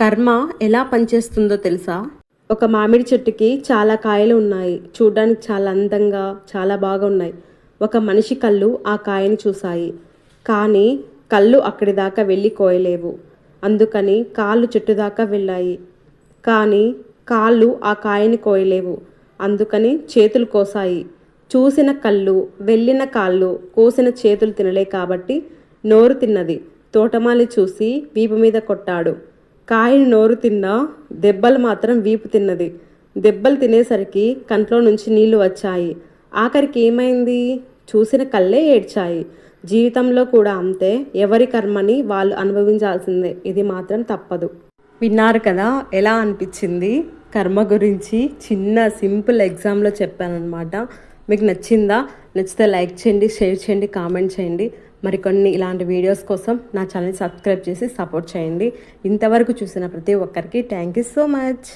కర్మ ఎలా పనిచేస్తుందో తెలుసా? ఒక మామిడి చెట్టుకి చాలా కాయలు ఉన్నాయి. చూడడానికి చాలా అందంగా చాలా బాగా ఉన్నాయి. ఒక మనిషి కళ్ళు ఆ కాయని చూశాయి. కానీ కళ్ళు అక్కడి దాకా వెళ్ళి కోయలేవు. అందుకని కాళ్ళు చెట్టు దాకా వెళ్ళాయి. కానీ కాళ్ళు ఆ కాయని కోయలేవు. అందుకని చేతులు కోసాయి. చూసిన కళ్ళు వెళ్ళిన కాళ్ళు కోసిన చేతులు తినలే కాబట్టి నోరు తిన్నది. తోటమాలి చూసి వీపు మీద కొట్టాడు. కాయని నోరు తిన్నా దెబ్బలు మాత్రం వీపు తిన్నది. దెబ్బలు తినేసరికి కంట్లో నుంచి నీళ్ళు వచ్చాయి. ఆఖరికి ఏమైంది? చూసిన కళ్ళే ఏడ్చాయి. జీవితంలో కూడా అంతే. ఎవరి కర్మని వాళ్ళు అనుభవించాల్సిందే. ఇది మాత్రం తప్పదు. విన్నారు కదా ఎలా అనిపించింది? కర్మ గురించి చిన్న సింపుల్ ఎగ్జామ్లో చెప్పానమాట మీకు నచ్చిందా? నచ్చితే లైక్ చేయండి షేర్ చేయండి కామెంట్ చేయండి. మరికొన్ని ఇలాంటి వీడియోస్ కోసం నా ఛానల్ సబ్స్క్రైబ్ చేసి సపోర్ట్ చేయండి. ఇంతవరకు చూసిన ప్రతి ఒక్కరికి థ్యాంక్ యూ సో మచ్